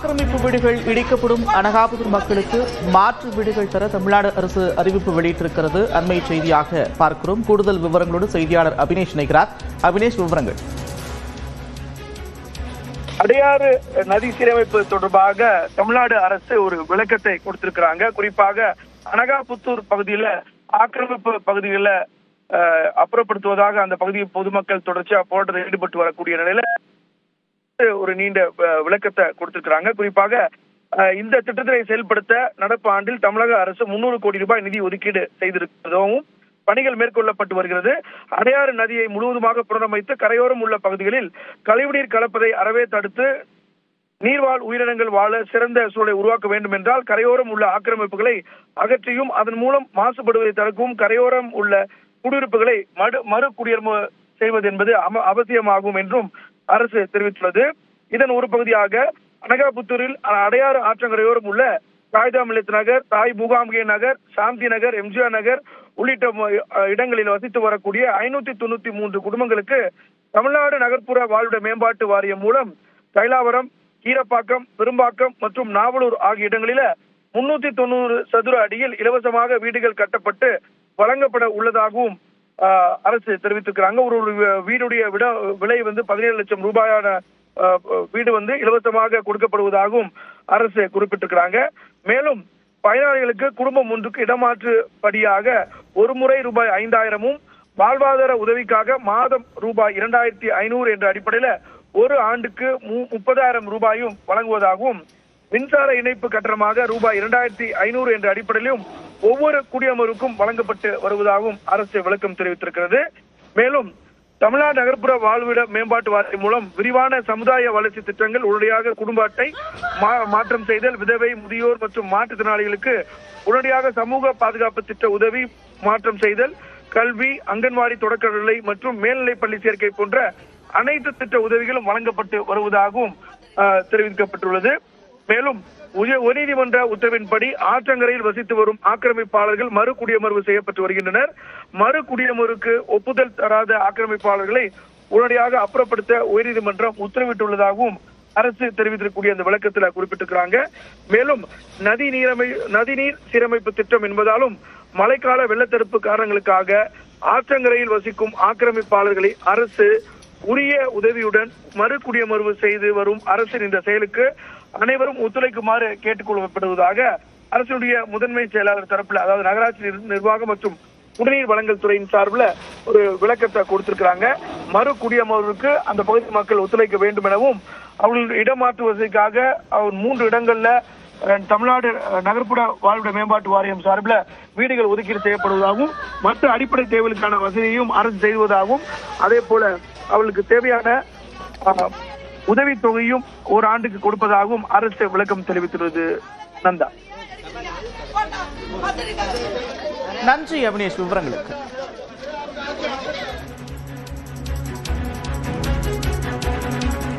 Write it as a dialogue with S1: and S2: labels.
S1: ஆக்கிரமிப்பு வீடுகள் இடிக்கப்படும் அனகாபுதூர் மக்களுக்கு மாற்று வீடுகள் தர தமிழ்நாடு அரசு அறிவிப்பு வெளியிட்டிருக்கிறது. அண்மை செய்தியாக பார்க்கிறோம். கூடுதல் விவரங்களோடு செய்தியாளர் அபினேஷ் இணைக்கிறார் அபினேஷ் விவரங்கள்.
S2: அடையாறு நதி சீரமைப்பு தொடர்பாக தமிழ்நாடு அரசு ஒரு விளக்கத்தை கொடுத்திருக்கிறாங்க. குறிப்பாக அனகாபுத்தூர் பகுதியில ஆக்கிரமிப்பு பகுதிகளில் அப்புறப்படுத்துவதாக அந்த பகுதி பொதுமக்கள் தொடர்ச்சியா போராட்டத்தில் ஈடுபட்டு வரக்கூடிய நிலையில ஒரு நீண்ட விளக்கத்தை கொடுத்திருக்கிறாங்க. குறிப்பாக இந்த திட்டத்தை செயல்படுத்த நடப்பு ஆண்டில் தமிழக அரசு முன்னூறு கோடி ரூபாய் நிதி ஒதுக்கீடு செய்திருக்கிறதாகவும் பணிகள் மேற்கொள்ளப்பட்டு வருகிறது. அடையாறு நதியை முழுவதுமாக புனரமைத்து கரையோரம் உள்ள பகுதிகளில் கழிவுநீர் கலப்பதை அறவே தடுத்து நீர்வாழ் உயிரினங்கள் வாழ சிறந்த சூழலை உருவாக்க வேண்டும் என்றால் கரையோரம் உள்ள ஆக்கிரமிப்புகளை அகற்றியும் அதன் மூலம் மாசுபடுவதை தடுக்கவும் கரையோரம் உள்ள குடியிருப்புகளை மறு மறு குடியேறும் செய்வது என்பது அவசியமாகும் என்றும் அரசு தெரிவித்துள்ளது. இதன் ஒரு பகுதியாக அனகாபுத்தூரில் அடையாறு ஆற்றங்கரையோரம் உள்ள காய்தா மில்லத் நகர் தாய் மூகாம்பிகை நகர் சாந்தி நகர் எம்ஜிஆர் நகர் உள்ளிட்ட இடங்களில் வசித்து வரக்கூடிய ஐநூத்தி தொண்ணூத்தி மூன்று குடும்பங்களுக்கு தமிழ்நாடு நகர்ப்புற வாழ்விட மேம்பாட்டு வாரியம் மூலம் தைலாவரம் கீரப்பாக்கம் பெரும்பாக்கம் மற்றும் நாவலூர் ஆகிய இடங்களில முன்னூத்தி தொண்ணூறு சதுர அடியில் இலவசமாக வீடுகள் கட்டப்பட்டு வழங்கப்பட உள்ளதாகவும் அரசு தெரிவித்திருக்கிறாங்க. ஒரு ஒரு வீடுடைய விட விலை வந்து பதினேழு லட்சம் ரூபாயான வீடு வந்து இலவசமாக கொடுக்கப்படுவதாகவும் அரசு குறிப்பிட்டிருக்கிறாங்க. மேலும் பயனாளிகளுக்கு குடும்பம் ஒன்றுக்கு இடமாற்று படியாக ஒரு முறை ரூபாய் ஐந்தாயிரமும் வாழ்வாதார உதவிக்காக மாதம் ரூபாய் இரண்டாயிரத்தி ஐநூறு என்ற அடிப்படையில ஒரு ஆண்டுக்கு மு- முப்பதாயிரம் ரூபாயும் வழங்குவதாகவும் மின்சார இணைப்பு கட்டணமாக ரூபாய் இரண்டாயிரத்தி ஐநூறு என்ற அடிப்படையிலும் ஒவ்வொரு குடியமருக்கும் வழங்கப்பட்டு வருவதாகவும் அரசு விளக்கம் தெரிவித்திருக்கிறது. மேலும் தமிழ்நாடு நகர்ப்புற வாழ்விட மேம்பாட்டு வாரியம் மூலம் விரிவான சமுதாய வளர்ச்சி திட்டங்கள் உடனடியாக குடும்ப அட்டை மா- மாற்றம் செய்தல் விதவை முதியோர் மற்றும் மாற்றுத்திறனாளிகளுக்கு உடனடியாக சமூக பாதுகாப்பு திட்ட உதவி மாற்றம் செய்தல் கல்வி அங்கன்வாடி தொடக்கநிலை மற்றும் மேல்நிலைப் பள்ளி சேர்க்கை போன்ற அனைத்து திட்ட உதவிகளும் வழங்கப்பட்டு வருவதாகவும் தெரிவிக்கப்பட்டுள்ளது. மேலும் உய- உயர்நீதிமன்ற உத்தரவின்படி ஆற்றங்கரையில் வசித்து வரும் ஆக்கிரமிப்பாளர்கள் மறு குடியமர்வு செய்யப்பட்டு வருகின்றனர். மறு குடியமர்வுக்கு ஒப்புதல் தராத ஆக்கிரமிப்பாளர்களை உடனடியாக அப்புறப்படுத்த உயர்நீதிமன்றம் உத்தரவிட்டுள்ளதாகவும் அரசு தெரிவித்திருக்கக்கூடிய அந்த விளக்கத்தில் குறிப்பிட்டிருக்கிறாங்க. மேலும் நதி நீரமை நதிநீர் சீரமைப்பு திட்டம் என்பதாலும் மழைக்கால வெள்ளத்தடுப்பு காரணங்களுக்காக ஆற்றங்கரையில் வசிக்கும் ஆக்கிரமிப்பாளர்களை அரசு உரிய உதவியுடன் மறு குடியமர்வு செய்து வரும் அரசின் இந்த செயலுக்கு அனைவரும் ஒத்துழைக்குமாறு கேட்டுக்கொள்ளப்படுவதாக அரசுடைய முதன்மை செயலாளர் தரப்புல அதாவது நகராட்சி நிர்வாகம் மற்றும் குடிநீர் வழங்கல் துறையின் சார்பில் ஒரு விளக்கத்தை கொடுத்திருக்கிறாங்க. மறு குடியமர்வுக்கு அந்த பகுதி மக்கள் ஒத்துழைக்க வேண்டும் எனவும் அவர்கள் இடமாற்று வசதிக்காக அவர் மூன்று இடங்கள்ல தமிழ்நாடு நகர்ப்புற வாழ்விட மேம்பாட்டு வாரியம் சார்பில் வீடுகள் ஒதுக்கீடு செய்யப்படுவதாகவும் மற்ற அடிப்படை தேவைகளுக்கான வசதியையும் அரசு செய்வதாகவும் அதே போல அவர்களுக்கு தேவையான உதவி உதவித்தொகையும் ஒரு ஆண்டுக்கு கொடுப்பதாகவும் அரசு விளக்கம் தெரிவித்துள்ளது. நந்தா.
S1: நன்றி அபினேஷ். விவரங்களுக்கு.